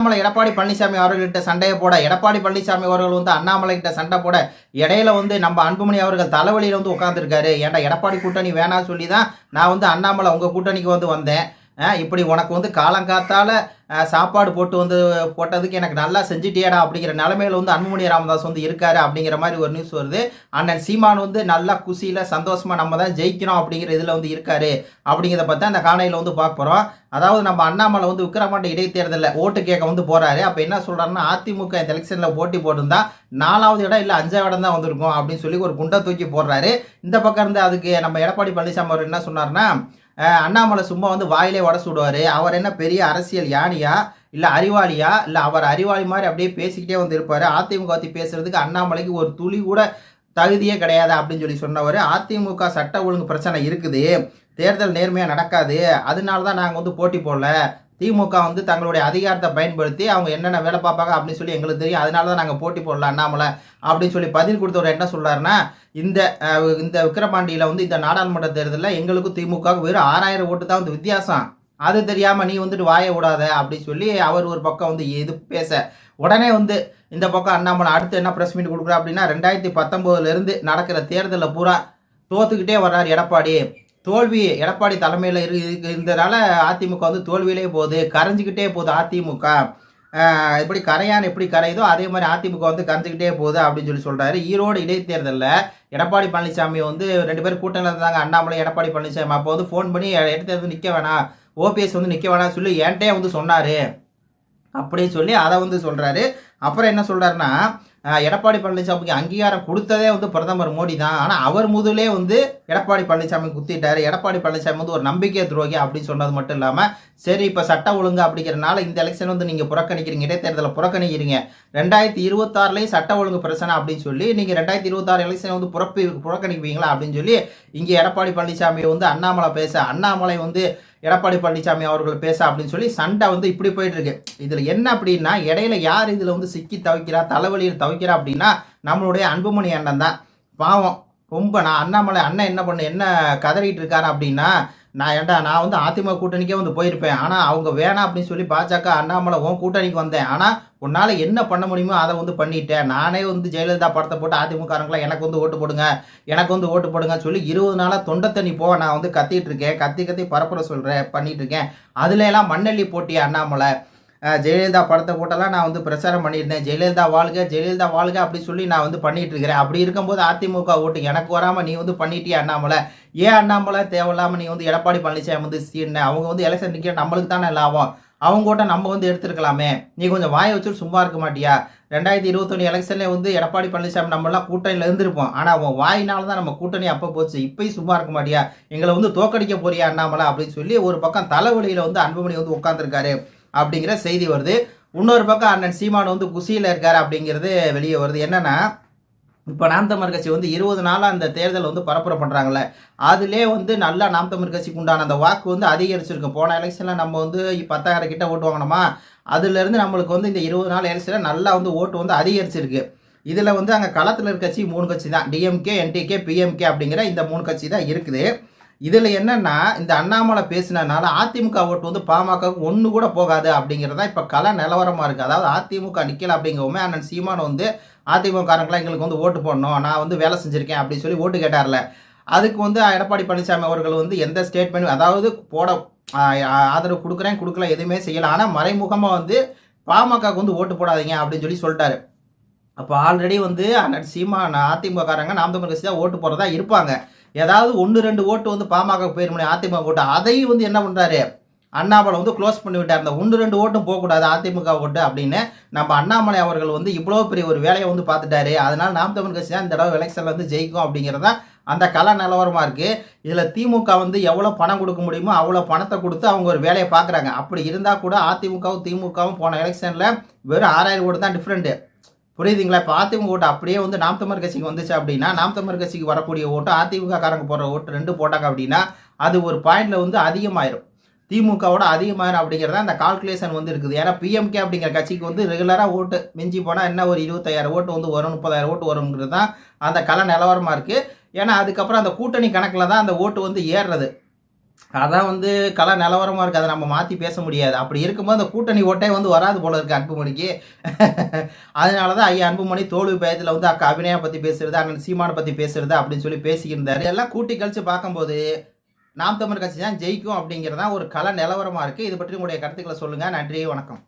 அண்ணாமலை எடப்பாடி பழனிசாமி அவர்கள்ட்ட சண்டையை போட எடப்பாடி பழனிசாமி அவர்கள் வந்து அண்ணாமலை கிட்ட சண்டை போட இடையில வந்து நம்ம அன்புமணி அவர்கள் தலைவலியில வந்து உட்காந்துருக்காரு ஏன்டா எடப்பாடி கூட்டணி வேணாம் சொல்லி தான் நான் வந்து அண்ணாமலை உங்க கூட்டணிக்கு வந்து வந்தேன். இப்படி உனக்கு வந்து காலங்காத்தால சாப்பாடு போட்டு வந்து போட்டதுக்கு எனக்கு நல்லா செஞ்சுட்டியாடா அப்படிங்கிற நிலமையில் வந்து அன்புமணி ராமதாஸ் வந்து இருக்காரு அப்படிங்கிற மாதிரி ஒரு நியூஸ் வருது. அண்ணன் சீமான் வந்து நல்லா குசியில சந்தோஷமா நம்ம தான் ஜெயிக்கணும் அப்படிங்கிற இதுல வந்து இருக்காரு அப்படிங்கிறத பார்த்தா அந்த காணையில் வந்து பார்க்க போறோம். அதாவது நம்ம அண்ணாமலை வந்து விக்ரமாண்ட இடைத்தேர்தலில் ஓட்டு கேட்க வந்து போறாரு. அப்ப என்ன சொல்றாருன்னா அதிமுக இந்த எலெக்ஷன்ல போட்டி போட்டிருந்தா நாலாவது இடம் இல்ல அஞ்சாவது இடம் தான் வந்திருக்கும் அப்படின்னு சொல்லி ஒரு குண்டை தூக்கி போடுறாரு. இந்த பக்கம் இருந்து அதுக்கு நம்ம எடப்பாடி பழனிசாமி அவர் என்ன சொன்னாருன்னா அண்ணாமலை சும்மா வந்து வாயிலே உடச்சு அவர் என்ன பெரிய அரசியல் யானியா? இல்லை அறிவாளியா? இல்லை அவர் அறிவாளி மாதிரி அப்படியே பேசிக்கிட்டே வந்து இருப்பார் அதிமுக பற்றி பேசுறதுக்கு அண்ணாமலைக்கு ஒரு துளி கூட தகுதியே கிடையாது அப்படின்னு சொல்லி சொன்னவர். அதிமுக சட்ட ஒழுங்கு பிரச்சனை இருக்குது. தேர்தல் நேர்மையாக நடக்காது. அதனால தான் நாங்கள் வந்து போட்டி போடல. திமுக வந்து தங்களுடைய அதிகாரத்தை பயன்படுத்தி அவங்க என்னென்ன வேலை பார்ப்பாங்க அப்படின்னு சொல்லி எங்களுக்கு தெரியும். அதனால தான் நாங்கள் போட்டி போடலாம் அண்ணாமலை அப்படின்னு சொல்லி பதில் கொடுத்தவர் என்ன சொல்கிறாருன்னா இந்த இந்த விக்கிரபாண்டியில் வந்து இந்த நாடாளுமன்ற தேர்தலில் எங்களுக்கும் திமுக வெறும் ஆறாயிரம் ஓட்டு தான் வந்து வித்தியாசம். அது தெரியாமல் நீ வந்துட்டு வாய விடாத அப்படின்னு சொல்லி அவர் ஒரு பக்கம் வந்து எது பேச உடனே வந்து இந்த பக்கம் அண்ணாமலை அடுத்து என்ன ப்ரெஸ் மீட் கொடுக்குறா அப்படின்னா ரெண்டாயிரத்தி பத்தொம்போதுலேருந்து நடக்கிற தேர்தலில் பூரா தோத்துக்கிட்டே வர்றார் எடப்பாடி. தோல்வி எடப்பாடி தலைமையில் இரு இருந்ததால் அதிமுக வந்து தோல்வியிலே போகுது கரைஞ்சிக்கிட்டே போகுது அதிமுக. எப்படி கரையான் எப்படி கரையுதோ அதே மாதிரி அதிமுக வந்து கரைஞ்சிக்கிட்டே போகுது அப்படின்னு சொல்லி சொல்கிறாரு ஈரோடு இடைத்தேர்தலில் எடப்பாடி பழனிசாமி வந்து ரெண்டு பேரும் கூட்டணியில் இருந்தாங்க அண்ணாமலை எடப்பாடி பழனிசாமி. அப்போ வந்து ஃபோன் பண்ணி இடைத்தேர்தல் நிற்க வேணாம். ஓபிஎஸ் வந்து நிற்க வேணாம் சொல்லி என்கிட்டே வந்து சொன்னார். அப்படின்னு சொல்லி அதை வந்து சொல்கிறாரு அப்புறம் என்ன சொல்கிறாருன்னா எடப்பாடி பழனிசாமிக்கு அங்கீகாரம் கொடுத்ததே வந்து பிரதமர் மோடி தான் ஆனால் அவர் முதலே வந்து எடப்பாடி பழனிசாமி குத்திட்டாரு. எடப்பாடி பழனிசாமி வந்து ஒரு நம்பிக்கை துரோகி அப்படின்னு சொன்னது மட்டும் இல்லாமல் சரி இப்போ சட்ட ஒழுங்கு அப்படிங்கிறனால இந்த எலெக்ஷன் வந்து நீங்கள் புறக்கணிக்கிறீங்க இடைத்தேர்தலை புறக்கணிக்கிறீங்க. ரெண்டாயிரத்தி இருபத்தாறுலேயும் சட்ட ஒழுங்கு பிரச்சனை அப்படின்னு சொல்லி நீங்கள் ரெண்டாயிரத்தி இருபத்தாறு எலெக்ஷன் வந்து புறப்பி புறக்கணிப்பீங்களா அப்படின்னு சொல்லி இங்கே எடப்பாடி பழனிசாமி வந்து அண்ணாமலை பேச அண்ணாமலை வந்து எடப்பாடி பழனிசாமி அவர்கள் பேச அப்படின்னு சொல்லி சண்டை வந்து இப்படி போயிட்டு இருக்கு. இதுல என்ன அப்படின்னா இடையில யார் இதுல வந்து சிக்கி தவிக்கிறா தலைவலியில் தவிக்கிறா அப்படின்னா நம்மளுடைய அன்புமணி அண்ணன் தான். பாவம் ரொம்ப நான் அண்ணாமலை அண்ணன் என்ன பண்ண என்ன கதறிட்டு இருக்காரு அப்படின்னா நான் ஏன்டா நான் வந்து அதிமுக கூட்டணிக்கே வந்து போயிருப்பேன். ஆனால் அவங்க வேணாம் அப்படின்னு சொல்லி பாஜக அண்ணாமலை உன் கூட்டணிக்கு வந்தேன். ஆனால் உன்னால் என்ன பண்ண முடியுமோ அதை வந்து பண்ணிட்டேன். நானே வந்து ஜெயலலிதா படத்தை போட்டு அதிமுககாரங்களாம் எனக்கு வந்து ஓட்டு போடுங்க எனக்கு வந்து ஓட்டு போடுங்க சொல்லி இருபது நாளாக தொண்டை தண்ணி போக நான் வந்து கத்திட்டு இருக்கேன். கத்தி கத்தி பரப்புற சொல்கிறேன் பண்ணிட்டு இருக்கேன். அதுல எல்லாம் மண்ணள்ளி போட்டி அண்ணாமலை? ஜெயலலிதா படத்தை போட்டெல்லாம் நான் வந்து பிரச்சாரம் பண்ணியிருந்தேன். ஜெயலலிதா வாழ்க ஜெயலலிதா வாழ்க அப்படி சொல்லி நான் வந்து பண்ணிட்டு இருக்கிறேன் அப்படி இருக்கும்போது அதிமுக ஓட்டு எனக்கு வராமல் நீ வந்து பண்ணிட்டியா அண்ணாமலை? ஏன் அண்ணாமலை தேவையில்லாமல் நீ வந்து எடப்பாடி பழனிசாமி வந்து சீன அவங்க வந்து எலெக்ஷன் நிற்கிற நம்மளுக்கு தானே லாபம். அவங்க கூட நம்ம வந்து எடுத்துருக்கலாமே. நீ கொஞ்சம் வாயை வச்சுட்டு சும்மா இருக்க மாட்டியா? ரெண்டாயிரத்தி இருபத்தொன்று எலெக்ஷன்ல வந்து எடப்பாடி பழனிசாமி நம்மளாம் கூட்டணியில் இருந்திருப்போம். ஆனால் அவன் வாயினால தான் நம்ம கூட்டணி அப்போ போச்சு. இப்போயும் சும்மா இருக்க மாட்டியா? எங்களை வந்து தோக்கடிக்க போறியா அண்ணாமலை அப்படின்னு சொல்லி ஒரு பக்கம் தலைவலியில் வந்து அன்புமணி வந்து உட்காந்துருக்காரு அப்படிங்கிற செய்தி வருது. இன்னொரு பக்கம் அண்ணன் சீமான் வந்து குசியில் இருக்கார் அப்படிங்கிறது வெளியே வருது. என்னென்னா இப்போ நாம் தமிழ் கட்சி வந்து இருபது நாளாக அந்த தேர்தல் வந்து பரப்புரை பண்ணுறாங்களே அதிலே வந்து நல்லா நாம் தமிழ் கட்சிக்கு உண்டான அந்த வாக்கு வந்து அதிகரிச்சிருக்கும் போன எலெக்ஷனில் நம்ம வந்து பத்தாயிரம் கிட்ட ஓட்டு வாங்கினோமா? அதுலேருந்து நம்மளுக்கு வந்து இந்த இருபது நாள் எலெக்ஷனில் நல்லா வந்து ஓட்டு வந்து அதிகரிச்சிருக்கு. இதில் வந்து அங்கே களத்தில் இருக்க கட்சி மூணு கட்சி தான். டிஎம்கே என்டிகே பிஎம்கே அப்படிங்கிற இந்த மூணு கட்சி தான் இருக்குது. இதில் என்னென்னா இந்த அண்ணாமலை பேசினதுனால அதிமுக ஓட்டு வந்து பாமகவுக்கு ஒன்று கூட போகாது அப்படிங்கிறதா இப்போ கள நிலவரமாக இருக்குது அதாவது அதிமுக நிற்கல அப்படிங்கவுமே அண்ணன் சீமான் வந்து அதிமுகக்காரங்களாம் எங்களுக்கு வந்து ஓட்டு போடணும் நான் வந்து வேலை செஞ்சுருக்கேன் அப்படின்னு சொல்லி ஓட்டு கேட்டார்ல. அதுக்கு வந்து எடப்பாடி பழனிசாமி அவர்கள் வந்து எந்த ஸ்டேட்மெண்ட் அதாவது போட ஆதரவு கொடுக்குறேன் கொடுக்கல எதுவுமே செய்யலை. ஆனால் மறைமுகமாக வந்து பாமகவுக்கு வந்து ஓட்டு போடாதீங்க அப்படின்னு சொல்லி சொல்லிட்டாரு. அப்போ ஆல்ரெடி வந்து அண்ணன் சீமான் அதிமுககாரங்க நாம் தமிழ் கட்சி தான் ஓட்டு போகிறதா இருப்பாங்க. ஏதாவது ஒன்று ரெண்டு ஓட்டு வந்து பாமக போயிரும் அதிமுக ஓட்டு அதையும் வந்து என்ன பண்ணுறாரு அண்ணாமலை வந்து க்ளோஸ் பண்ணி விட்டார். அந்த ஒன்று ரெண்டு ஓட்டும் போகக்கூடாது அதிமுக ஓட்டு அப்படின்னு நம்ம அண்ணாமலை அவர்கள் வந்து இவ்வளோ பெரிய ஒரு வேலையை வந்து பார்த்துட்டாரு. அதனால் நாம் தமிழ் கட்சி தான் இந்த தடவை எலெக்ஷனில் வந்து ஜெயிக்கும் அப்படிங்கிறதா அந்த கல நிலவரமாக இருக்குது இதில் திமுக வந்து எவ்வளோ பணம் கொடுக்க முடியுமோ அவ்வளோ பணத்தை கொடுத்து அவங்க ஒரு வேலையை பார்க்குறாங்க. அப்படி இருந்தால் கூட அதிமுகவும் திமுகவும் போன எலெக்ஷனில் வெறும் ஆறாயிரம் ஓட்டு தான் டிஃப்ரெண்ட்டு புரியுதுங்களா? இப்போ அதிமுக ஓட்டு அப்படியே வந்து நாம் தமிழர் கட்சிக்கு வந்துச்சு அப்படின்னா நாம் தமிழர் கட்சிக்கு வரக்கூடிய ஓட்டு அதிமுக காரங்க போடுற ஓட்டு ரெண்டு போட்டாங்க அப்படின்னா அது ஒரு பாயிண்ட்ல வந்து அதிகமாயிரும். திமுகவோட அதிகமாயிரும் அப்படிங்கிறத அந்த கால்குலேஷன் வந்து இருக்குது. ஏன்னா பிஎம்கே அப்படிங்கிற கட்சிக்கு வந்து ரெகுலராக ஓட்டு மிஞ்சி போனால் என்ன ஒரு இருபத்தாயிரம் ஓட்டு வந்து வரும் முப்பதாயிரம் ஓட்டு வருங்கிறது தான் அந்த கலை நிலவரமாக இருக்குது ஏன்னா அதுக்கப்புறம் அந்த கூட்டணி கணக்கில் தான் அந்த ஓட்டு வந்து ஏறுறது. அதான் வந்து கலா நிலவரமா இருக்கு. அதை நம்ம மாத்தி பேச முடியாது. அப்படி இருக்கும்போது அந்த கூட்டணி ஓட்டே வந்து வராது போல இருக்கு அன்புமணிக்கு. அதனாலதான் ஐயா அன்புமணி தோல்வி பயத்துல வந்து அக்கா அபிநயா பத்தி பேசுறது அண்ணன் சீமான பத்தி பேசுறது அப்படின்னு சொல்லி பேசியிருந்தாரு எல்லாம் கூட்டி கழிச்சு பார்க்கும்போது நாம் தமிழ் கட்சி தான் ஜெயிக்கும் அப்படிங்கிறதா ஒரு கல நிலவரமா இருக்கு. இது பற்றி உங்களுடைய கருத்துக்களை சொல்லுங்க. நன்றி வணக்கம்.